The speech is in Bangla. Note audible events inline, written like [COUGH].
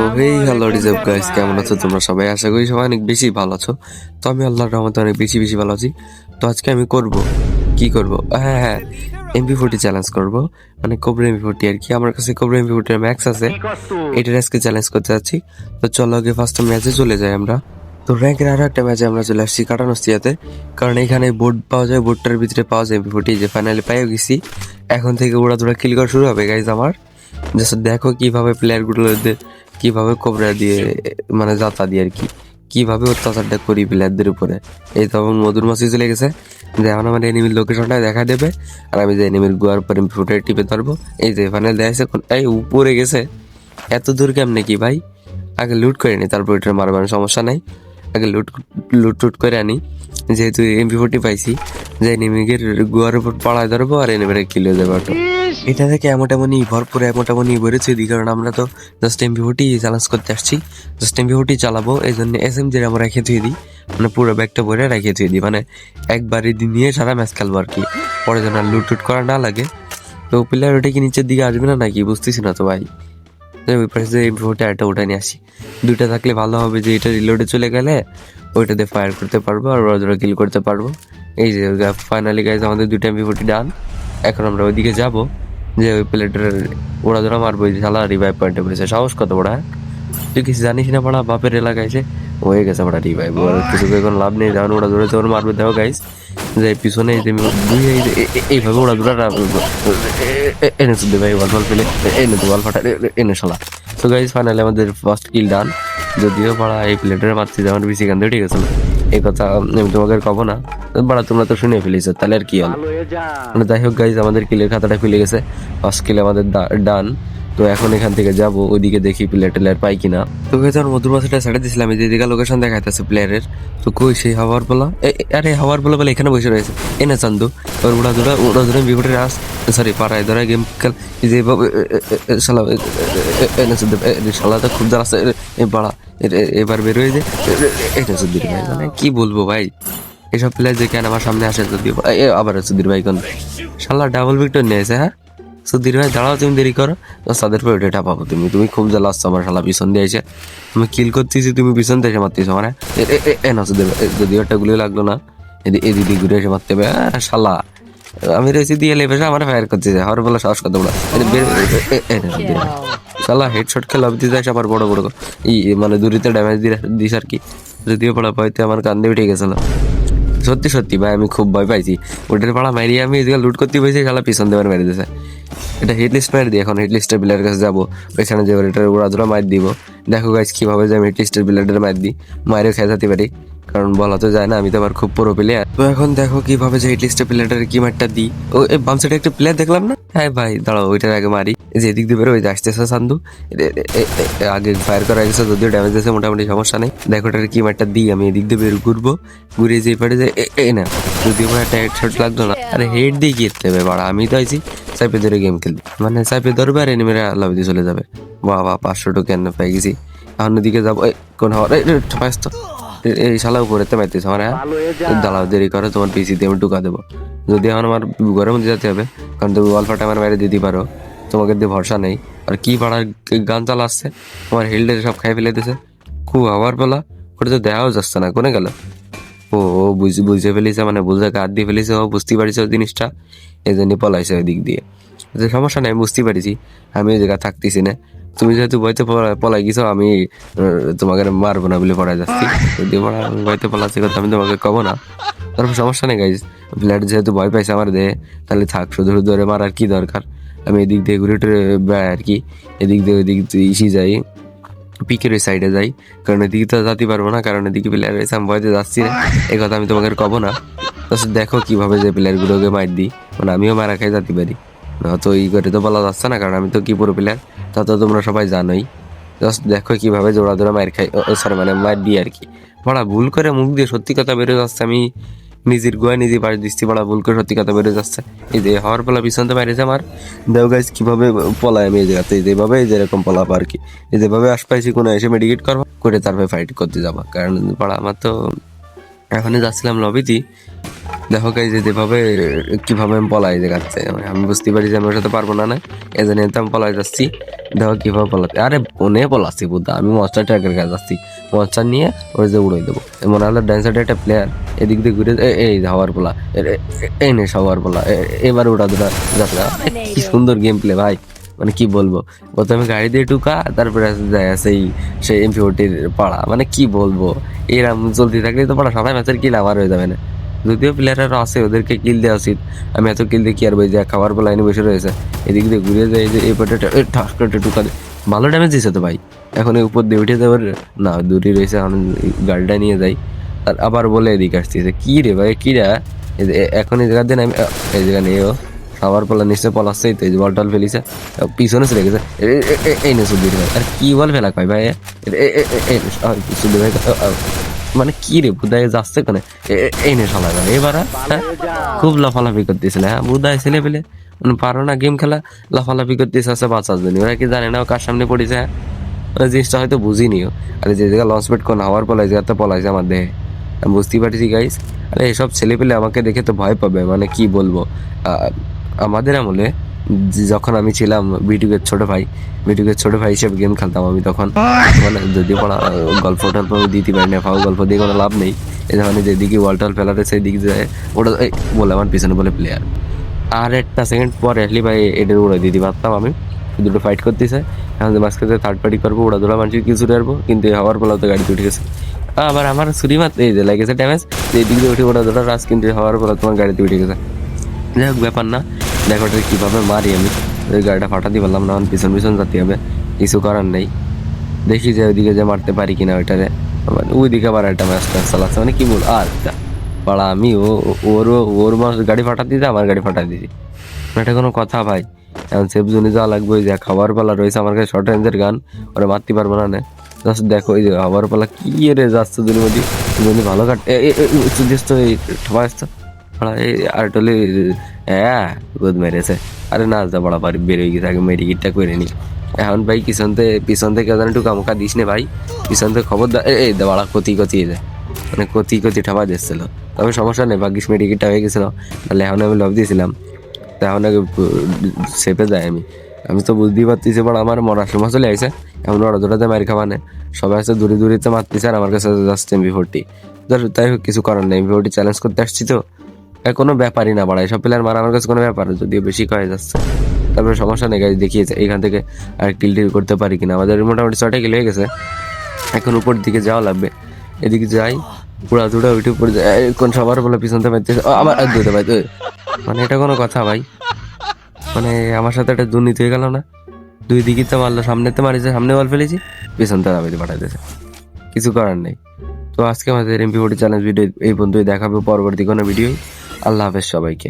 ও হেই হ্যালো রিজার্ভ গাইস কেমন আছো তোমরা সবাই? আশা করি সবাই অনেক বেশি ভালো আছো। তো আমি আল্লাহর রহমতে অনেক বেশি বেশি ভালো আছি। তো আজকে আমি করব, কি করব? হ্যাঁ হ্যাঁ এমপি ফোর্টি চ্যালেঞ্জ করব। মানে কোবরা এমপি ফোর্টি আর কি। আমার কাছে কোবরা এমপি ফোর্টির ম্যাক্স আছে। এটার আজকে চ্যালেঞ্জ করতে যাচ্ছি। তো চলো আগে ফার্স্ট ম্যাচে চলে যাই আমরা। তো র্যাঙ্কের আরও একটা ম্যাচে আমরা চলে আসছি কাটানোস্তিয়াতে। কারণ এখানে বোর্ড পাওয়া যায় বোর্ডটার ভিতরে পাওয়া যায় এমপি ফোর্টি যে ফাইনালি পাইও গেছি। এখন থেকে ওরা তোরা কিল করা শুরু হবে গাইজ আমার। জাস্ট দেখো কীভাবে প্লেয়ারগুলোদের কীভাবে কোবরা দিয়ে মানে যাতা দিয়ে আর কি। কীভাবে অত্যাচারটা করি প্লেয়ারদের উপরে। এই তখন মধুর মাছি চলে গেছে। এখন আমার এনিমির লোকেশনটা দেখা দেবে। আর আমি যে এনিমির গুয়ার পরে ফুটে টিপে ধরবো। এই যে ফাইনাল দেখাচ্ছে এই উপরে গেছে। এত দূর কেমনে কি ভাই? আগে লুট করে নি, তারপর এটার মারবার সমস্যা নাই। আগে লুট লুট টুট করে আনি। যেহেতু এমপি ফোর্টি পাইছি, যে এনিমিকের গুয়ার উপর পাড়ায় ধরবো, আর এনিমিরে কিলে দেবো। এটা থেকে এমন এমনই ভরপুর এমন এমনই বেড়েছে দি কারণ আমরা তো জাস্ট এমপি ফোর্টি চ্যালেঞ্জ করতে আসছি। জাস্ট এমপি ফোর্টি চালাবো এই জন্য এস এম জির আমরা রেখে ধুয়ে দিই। মানে পুরো ব্যাগটা ভরে রেখে ধুয়ে দিই। মানে একবারই দিন নিয়ে সারা ম্যাচ খেলব আর কি। পরে যেন আর লুট টুট করা না লাগে। তো প্লেয়ার ওটা কি নিচের দিকে আসবে না নাকি? বুঝতেছি না তো ভাই। ওই পাশে যে এমপি ফোর্টি একটা ওটা নিয়ে আসি। দুইটা থাকলে ভালো হবে যে এটা রিলোডে চলে গেলে ওইটাতে ফায়ার করতে পারব আর ওরা কিল করতে পারব। এই যে ফাইনালি গাইজ আমাদের দুইটা এমপি ফোর্টি ডান এখন আমরা ওইদিকে যাব। যে ওই প্লেটের ওরা ধরা মারবো শালা রিভাইভ পয়েন্টে বলেছে সাহস কত বড় হ্যাঁ? তুই কিছু জানিস না পড়া বাপের এলাকায় এসে হয়ে গেছে পড়া রিভাইভ ওর কিছু এখন লাভ নেই। যেমন ওরা ধরে তোর মারবে, দেখো গাইস যে পিছনে এইভাবে ওরা ধরা এনে শুধু ভাই বল বল পেলে। এনে তো বল ফাটা এনে শালা। তো গাইস ফাইনালি আমাদের ফার্স্ট কিল ডান যদিও পড়া এই প্লেটের মারছি যেমন বেশি কান্দে ঠিক আছে। এই কথা আমি তোমাকে কব না। বাড়া তোমরা তো শুনে ফেলেছো তাহলে আর কি হলো মানে যাই হোক গাইজ আমাদের কিলের খাতাটা খুলে গেছে। ফার্স্ট কিল আমাদের ডান তো এখন এখান থেকে যাব ওইদিকে দেখি প্লেয়ার টেলার পাই কিনা। তো আমার মধুর মাছটা ছেড়ে দিছিলাম যেদিকে লোকেশন দেখাইতেছে প্লেয়ারের তো কই সেই হাওয়ার বলা আরে হাওয়ার বলা বলে এখানে বসে রয়েছে। এ না চান্দু ওর উড়া ধরা উড়া ধরে বিপটের আস সরি পাড়ায় ধরা গেম খেল। এই যে শালাটা খুব এ বাড়া এবার বের হয়ে যায় এটা সুদ্দির ভাই মানে কি বলব ভাই এসব প্লেয়ার যে কেন আমার সামনে আসে যদি আবার সুধীর ভাই কোন শালা ডাবল ভিক্টর নিয়েছে হ্যাঁ সুধীর ভাই দাঁড়াও তুমি দেরি করো তাদের পর ওটা পাবো তুমি তুমি খুব জ্বালাচ্ছ আমার শালা পিছন দিয়ে এসে তুমি কিল করতেছি তুমি পিছন দিয়ে এসে মারতেছো মানে এ- না ভাই, যদি ওটা গুলি লাগল না এদি- এদিকে ঘুরে এসে মারতে হবে শালা আমি রয়েছি দিয়ে লেবে আমার ফায়ার করতেছে হর বলে সাহস কথা বলা শালা হেডশট খেলা দিতে যাস আবার বড় বড় ই মানে দূরিতে ড্যামেজ দিস আর কি। যদিও পড়া ভয়তে আমার কান্দে উঠে গেছিল সত্যি সত্যি, ভাই, আমি খুব ভয় পাইছি। ওটার পাড়া মারিয়ে আমি এদিকে লুট করতে পেয়েছি শালা পিছন দেবার মেরে দিয়েছে এটা হিট লিস্ট মেরে দিই এখন হিট লিস্টের বিলের কাছে যাব। ওইখানে যে ওটার ওরা ধরা মার দিব। দেখো গাইজ কীভাবে যে আমি হিট লিস্টের বিলের মার দিই। মায়েরও খেয়ে যেতে পারি। কারণ বলা তো যায় না, আমি তো আবার খুব পুরো প্লেয়ার তো এখন দেখো, কীভাবে যে হিট লিস্টের প্লেয়ারটার কি মারটা দিই। ও বাম সাইডে একটা প্লেয়ার দেখলাম না? হ্যাঁ ভাই, দাঁড়াও, ওইটার আগে মারি। এই যে এদিক দিয়ে বেরো ওই যে আসতেছে সান্দু। আগে ফায়ার করা গেছে, যদিও ড্যামেজ দিয়েছে, মোটামুটি সমস্যা নেই। দেখো ওটার কি মারটা দিই, আমি এদিক দিয়ে বের ঘুরবো, ঘুরে যে পারে যে, এ- না যদি আমার একটা হেড হেডশট লাগতো না। আরে হেড দিয়ে এতে হবে বাড়া, আমি তো আইছি, সাইপে ধরে গেম খেলতে মানে সাইপে ধরবে আর এনিমেরা লাভ দিয়ে চলে যাবে। বাহ বাহ পাঁচশো টোকেন পাই গেছি। এখন ওদিকে যাব কোন হওয়ার তো। এই শালা উপরে তো মাইতেছে আমার হ্যাঁ? দাঁড়াও দেরি করে, তোমার পিসি দিয়ে আমি ঢুকা দেবো। যদি এখন আমার ঘরের মধ্যে যেতে হবে, কারণ তুমি অল্পটা আমার বাইরে দিতে পারো। তোমাকে দিয়ে ভরসা নেই। আর কি পাড়ার গান চালাচ্ছে? তোমার হেলডে সব খাই ফেলে দিছে খুব আবার বলা, ওটা তো দেখাও যাচ্ছে না, কোনে গেল? ও ও বুঝে বুঝে ফেলেছে মানে বুঝে কাঁদ দিয়ে ফেলেছে, ও বুঝতে পারছে জিনিসটা। এই জন্য পলাইছে ওই দিক দিয়ে। যে সমস্যা নেই, আমি বুঝতে পারছি আমি ওই জায়গায় থাকতেছি না। তুমি যেহেতু বইতে পলা- পলাই গেছো, আমি তোমাকে মারবো না বলে পড়ায় যাচ্ছি। যদি পড়া বইতে পলাচ্ছি কথা, আমি তোমাকে কব না। তারপর সমস্যা নেই গাইজ ব্লাড যেহেতু ভয় পাইছে আমার দেহে, তাহলে থাক, শুধু ধরে মারার কি দরকার? আমি এদিক দিয়ে ঘুরে টুরে বেড়াই আর কি। এদিক দিয়ে ওইদিক দিয়ে ইসি যাই, পিকের ওই সাইডে যাই। কারণ এদিকে তো যেতে পারব না, কারণ এদিকে প্লেয়ার রয়েছে আমি ভয়তে যাচ্ছি না এই কথা আমি তোমাকে কব না। তো দেখো কীভাবে যে প্লেয়ারগুলোকে মার দিই। মানে আমিও মারা খাই যেতে পারি। তো এই করে তো বলা যাচ্ছে না, কারণ আমি তো কি পুরো প্লেয়ার তা তো তোমরা সবাই জানোই। জাস্ট দেখো কীভাবে জোড়া জোড়া মার খাই সরি মানে মার দিই আর কি। পড়া ভুল করে মুখ দিয়ে সত্যি কথা বেরো যাচ্ছে আমি। নিজের গোয়া নিজে পাশ দিচ্ছি পড়া ভুল করে সত্যি কথা বেরো যাচ্ছে। এই যে হওয়ার পলা পিছনতে মারিছে আমার দেও গাইজ কীভাবে পলায় আমি এই জায়গাতে? এই যেভাবে, এই যেরকম পলাবো আর কি। এই যেভাবে আশপাশে কোনো এসে মেডিকেট করব, করে তারপরে ফাইট করতে যাব। কারণ পড়া আমার তো এখনই যাচ্ছিলাম লবিতে দেখো গাই যে যেভাবে, কীভাবে আমি পলাই দেখাচ্ছে মানে আমি বুঝতে পারি যে আমি ওর সাথে পারব না না। এই জন্য তো আমি পলাই যাচ্ছি। দেখো কীভাবে পলাতে আরে ফোনে পলাচ্ছি বুদ্ধা। আমি মনস্টার ট্র্যাকের কাছে যাচ্ছি। মনস্টার নিয়ে ওই যে উড়ে দেবো। মনে হলো ডান সাইডে একটা প্লেয়ার এদিক দিয়ে ঘুরে এই হাওয়ার পোলা। এই নে সবার পোলা। এবার ওটা দুটা যাত্রা। কি সুন্দর গেম প্লে ভাই। মানে কি বলব? প্রথমে গাড়ি দিয়ে ঢুকা, তারপরে সেই সেই এমপি ওটির পাড়া। মানে কি বলব? এরম চলতে থাকলে তো পাড়া, সবাই ম্যাচের কিল আমার হয়ে যাবে না। যদিও প্লেয়াররা আছে, ওদেরকে কিল দেওয়া উচিত। আমি এত কিল দিয়ে কি আর যে খাবার বলে লাইনে বসে রয়েছে। এদিক দিয়ে ঘুরে যায় যে এই পাটে ঠাস করে দে। ভালো ড্যামেজ দিছে তো ভাই। এখন উপর দিয়ে উঠে যাবার না, দূরে রয়েছে, এখন গাড়িটা নিয়ে যাই। আবার বলে এদিকে আসতেছে কি রে ভাই, কি রে? এই যে এ- এখন এই জায়গা দিয়ে আমি এই জায়গা নিয়ে খাবার পলা, নিশ্চয় পলাচ্ছেই তো এই বল টল ফেলিছে। পিছনে চলে গেছে। এই নে সুধীর ভাই। আর কি বল ফেলা কয় ভাই সুধীর ভাই মানে কি রে, বুধায় যাচ্ছে কোনে? এই নে শালা এবার এবার হ্যাঁ? খুব লাফালাফি করতেছিল হ্যাঁ? বুধায় ছেলে পেলে মানে পারো না গেম খেলা, লাফালাফি করতেছে আছে বাঁচার জন্য ওরা কি জানে না কার সামনে পড়েছে হ্যাঁ? জিনিসটা হয়তো বুঝিনিও আর যে জায়গায় লঞ্চ পেট কোন হাওয়ার পলাই জায়গাতে পলাইছে আমার দেহে। বুঝতেই পারছি গাইস আরে এসব ছেলে পেলে আমাকে দেখে তো ভয় পাবে মানে কি বলব? আমাদের আমলে যখন আমি ছিলাম বিটুকের ছোট ভাই বিটুকের ছোট ভাই হিসেবে গেম খেলতাম আমি তখন। [LAUGHS] মানে যদি কোনো গল্প টল্প আমি দিতে পারি না ফাও গল্প দিয়ে কোনো লাভ নেই। এই যখন যেদিকে ওয়াল টল ফেলাতে সেই দিক যায় ওটা এই বলে আমার পিছনে বলে প্লেয়ার আর একটা সেকেন্ড পর আসলি ভাই এটার উড়ে দিতে পারতাম আমি। দুটো ফাইট করতেছে। এখন যে মাঝখানে থার্ড পার্টি করব ওরা ধরা মানুষ কিছু আসব কিন্তু হওয়ার ফলে তো গাড়ি উঠে গেছে। আবার আমার ছুরি মাত্র এই যে লেগেছে ড্যামেজ এই দিক দিয়ে উঠে ওরা ধরা রাস কিন্তু হওয়ার ফলে তোমার গাড়িতে উঠে গেছে। যাই হোক, ব্যাপার না। দেখো ওটা কীভাবে মারি আমি। ওই গাড়িটা ফাটাতে পারলাম না এখন পিছন পিছন যাতে হবে। কিছু করার নেই। দেখি যে ওইদিকে যে মারতে পারি কিনা ওইটারে। মানে ওইদিকে আবার একটা ম্যাচ চালাচ্ছে। মানে কি বল আর পাড়া আমি, ও ওর ওর মাস গাড়ি ফাটাতে দিতে আমার গাড়ি দিছি মানে এটা কোনো কথা ভাই। এখন সেফ জোনে যাওয়া লাগবে, ওই যে খাবার পালা রয়েছে আমার কাছে শর্ট রেঞ্জের গান। ওরা মারতে পারব না। জাস্ট দেখো, এই যে খাবার পালা কি রে যাচ্ছে দুনির মধ্যে যদি ভালো কাট চুদিস তো, এই ঠবা আসতো এই আর টলে হ্যাঁ গোদ মেরেছে। আরে না, যা বড়া বাড়ি, বের হয়ে গেছে আগে মেডিকেটটা করে নি। এখন ভাই, পিছন থেকে পিছন থেকে কেউ একটু কামকা দিস নে ভাই। পিছন থেকে খবর দা এই বাড়া কতি কতি এই মানে কতি কতি ঠাবা দিচ্ছিল। তবে সমস্যা নেই, ভাগ্যিস মেডিকেটটা হয়ে গেছিল। তাহলে এখন আমি লভ দিয়েছিলাম তা এখন সেপে যাই আমি। আমি তো বুঝতেই পারতেছি, বড় আমার মরার সময় চলে আইসে এমন ওরা দুটাতে মারি নেই সবাই আছে দূরে দূরেতে মারতেছে আর আমার কাছে জাস্ট এমবি ফোরটি ধর তাই কিছু করার নেই। এমবি ফোরটি চ্যালেঞ্জ করতে আসছি তো। কোনো ব্যাপারই না বাড়ায়। সব প্লেয়ার মারা আমার কাছে কোনো ব্যাপার যদিও বেশি কয়ে যাচ্ছে। তারপরে সমস্যা নেই দেখিয়েছে এখান থেকে আর কিল টিল করতে পারি কিনা। আমাদের মোটামুটি ছয়টা কিল হয়ে গেছে। এখন উপর দিকে যাওয়া লাগবে। এদিকে যাই। পুরা দুটা উঠে পড়ে যায় এই কোন সবার বলে পিছনতে পাইতেছে ও, আবার দুটো ভাই মানে এটা কোনো কথা ভাই? মানে আমার সাথে একটা দুর্নীতি হয়ে গেল না? দুই দিকে তো মারলো, সামনে তো মারিছে, সামনে বল ফেলেছি। পেছন তো দাবিতে পাঠাইতেছে। কিছু করার নেই। তো আজকে আমাদের এমপি ফোর্টি চ্যালেঞ্জ ভিডিও এই পর্যন্তই। দেখাবে পরবর্তী কোনো ভিডিও আল্লাহ হাফেজ সবাইকে।